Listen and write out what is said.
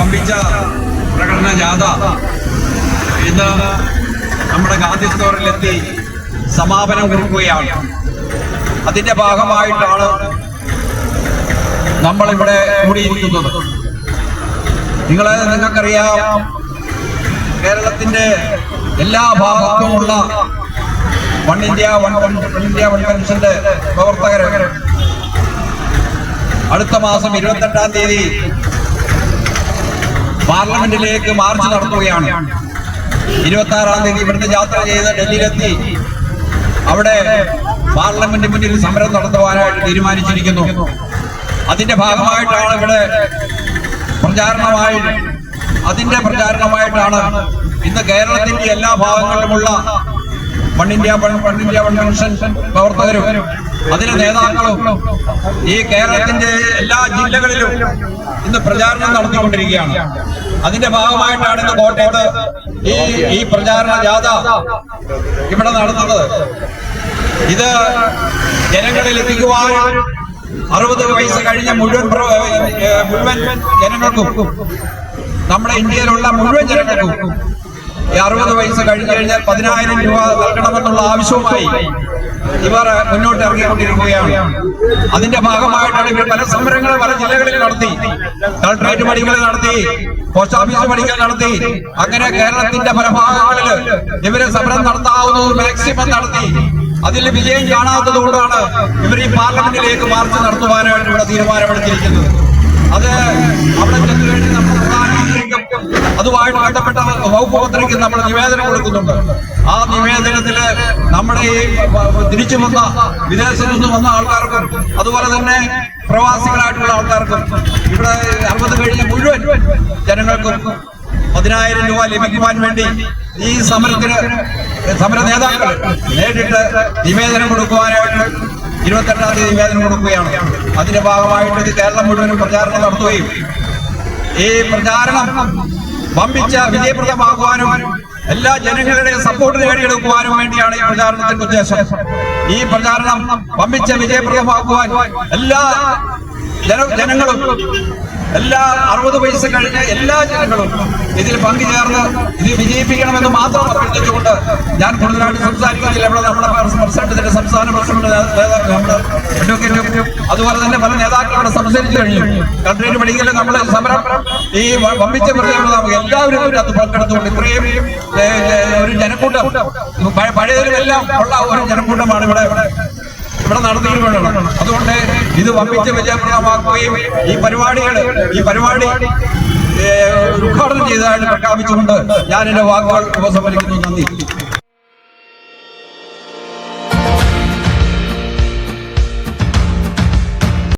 വമ്പിച്ച പ്രകടന ജാഥ. ഇന്ന് നമ്മുടെ ഗാന്ധി സ്റ്റോറിലെത്തി സമാപനം കുറിക്കുകയാണ്. അതിന്റെ ഭാഗമായിട്ടാണ് നമ്മളിവിടെ കൂടിയിരിക്കുന്നത്. നിങ്ങളെ നിങ്ങൾക്കറിയാം കേരളത്തിന്റെ എല്ലാ ഭാഗത്തുമുള്ള one India one one India one പെൻഷന്റെ പ്രവർത്തകരെ അടുത്ത മാസം ഇരുപത്തെട്ടാം തീയതി പാർലമെന്റിലേക്ക് മാർച്ച് നടത്തുകയാണ്. ഇരുപത്തി ആറാം തീയതി ഇവിടുന്ന് യാത്ര ചെയ്ത് ഡൽഹിയിലെത്തി. അവിടെ പാർലമെന്റ് മുന്നിൽ സമരം നടത്തുവാനായിട്ട് തീരുമാനിച്ചിരിക്കുന്നു. അതിന്റെ ഭാഗമായിട്ടാണ് ഇവിടെ പ്രചാരണമായി അതിന്റെ പ്രചാരണമായിട്ടാണ് ഇന്ന് കേരളത്തിന്റെ എല്ലാ ഭാഗങ്ങളിലുമുള്ള one India one India one convention പ്രവർത്തകരും അതിലെ നേതാക്കളും ഈ കേരളത്തിന്റെ എല്ലാ ജില്ലകളിലും ഇന്ന് പ്രചാരണം നടത്തിക്കൊണ്ടിരിക്കുകയാണ്. അതിന്റെ ഭാഗമായിട്ടാണ് ഇന്ന് കോട്ടയത്ത് ഈ ഈ പ്രചാരണ ജാഥ ഇവിടെ നടത്തുന്നത് ഇത് ജനങ്ങളിൽ എത്തിക്കുവാൻ അറുപത് വയസ്സ് കഴിഞ്ഞ മുഴുവൻ മുഴുവൻ ജനങ്ങൾക്കും നമ്മുടെ ഇന്ത്യയിലുള്ള മുഴുവൻ ജനങ്ങൾക്കും അറുപത് വയസ്സ് കഴിഞ്ഞു കഴിഞ്ഞാൽ പതിനായിരം രൂപ നൽകണമെന്നുള്ള ആവശ്യവുമായി ഇവർ മുന്നോട്ട് ഇറങ്ങിക്കൊണ്ടിരിക്കുകയാണ്. അതിന്റെ ഭാഗമായിട്ടാണ് ഇവർ പല സമരങ്ങൾ പല ജില്ലകളിൽ നടത്തി. കളക്ടറേറ്റ് പണികൾ നടത്തി പോസ്റ്റ് ഓഫീസ് പണികൾ നടത്തി. അങ്ങനെ കേരളത്തിന്റെ പല ഭാഗങ്ങളിൽ ഇവരെ സമരം നടത്താവുന്നത് മാക്സിമം നടത്തി. അതിൽ വിജയം കാണാത്തത് കൊണ്ടാണ് ഇവർ ഈ പാർലമെന്റിലേക്ക് മാർച്ച് നടത്തുവാനായിട്ട് ഇവിടെ തീരുമാനമെടുത്തിരിക്കുന്നത്. അത് അവിടെ ചെന്ന് കഴിഞ്ഞ് നമ്മുടെ അതുമായിട്ട് ബന്ധപ്പെട്ട വകുപ്പ് മന്ത്രിക്ക് നമ്മൾ നിവേദനം കൊടുക്കുന്നുണ്ട്. ആ നിവേദനത്തിൽ നമ്മുടെ ഈ തിരിച്ചു വന്ന വിദേശത്ത് നിന്ന് വന്ന ആൾക്കാർക്കും അതുപോലെ തന്നെ പ്രവാസികളായിട്ടുള്ള ആൾക്കാർക്കും ഇവിടെ അറുപത് കഴിഞ്ഞ മുഴുവൻ ജനങ്ങൾക്കും പതിനായിരം രൂപ ലഭിക്കുവാൻ വേണ്ടി ഈ സമരത്തിന് സമര നേതാക്കൾ നേരിട്ട് നിവേദനം കൊടുക്കുവാനായിട്ട് ഇരുപത്തെട്ടാം തീയതി നിവേദനം കൊടുക്കുകയാണ്. അതിന്റെ ഭാഗമായിട്ട് കേരളം മുഴുവനും പ്രചാരണം നടത്തുകയും ഈ പ്രചാരണം വമ്പിച്ച വിജയപ്രദമാകുവാനും എല്ലാ ജനങ്ങളുടെയും സപ്പോർട്ട് നേടിയെടുക്കുവാനും വേണ്ടിയാണ് ഈ പ്രചാരണത്തിന്റെ ഉദ്ദേശം. ഈ പ്രചാരണം വമ്പിച്ച വിജയപ്രദമാക്കുവാൻ എല്ലാ ജന ജനങ്ങളും എല്ലാ അറുപത് വയസ്സ് കഴിഞ്ഞ എല്ലാ ജനങ്ങളും ഇതിൽ പങ്കുചേർന്ന് ഇത് വിജയിപ്പിക്കണമെന്ന് മാത്രം അഭ്യർത്ഥിച്ചുകൊണ്ട് ഞാൻ കൂടുതലായിട്ട് സംസാരിക്കുന്നില്ല. ഇവിടെ നമ്മുടെ പ്രസിഡന്റിന്റെ സംസ്ഥാന പ്രസിഡന്റ് നമ്മുടെ അതുപോലെ തന്നെ പല നേതാക്കളോട് സംസാരിച്ചു കഴിഞ്ഞു. കൺട്രീന് മെഡിക്കലിൽ നമ്മൾ സമരം ഈ വമ്പിച്ച പ്രതികരണം നമുക്ക് എല്ലാവരും അത് പങ്കെടുത്തുകൊണ്ട് ഇത്രയും ഒരു ജനക്കൂട്ടം പഴ- പഴയതിലുമെല്ലാം ഉള്ള ഒരു ജനക്കൂട്ടമാണ് ഇവിടെ ഇവിടെ നടന്നിട്ടുള്ളത് അതുകൊണ്ട് ഇത് വമ്പിച്ച വിജയപ്രദമാക്കുകയും ഈ പരിപാടികൾ ഈ പരിപാടി ഉദ്ഘാടനം ചെയ്തതായിട്ട് പ്രഖ്യാപിച്ചുകൊണ്ട് ഞാൻ എന്റെ വാക്കുകൾ ഉപസംഹരിക്കുന്നു. നന്ദി.